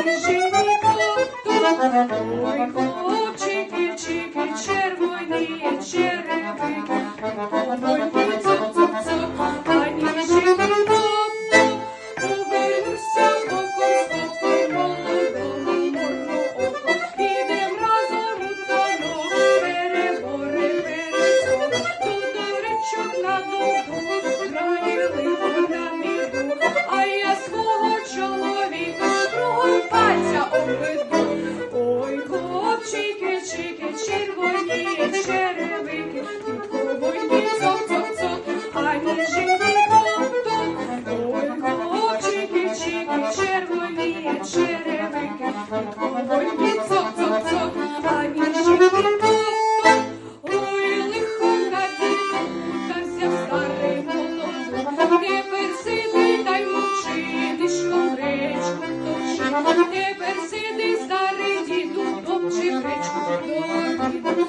Ой, хлопчики, чики, червоні черепи. голубику, ой, хлопчики, чики, червоні черевики, тітко войні цок цок цок а ніжинки топ-топ. ой, хлопчики, чики, червоні черевики, тітко войні цок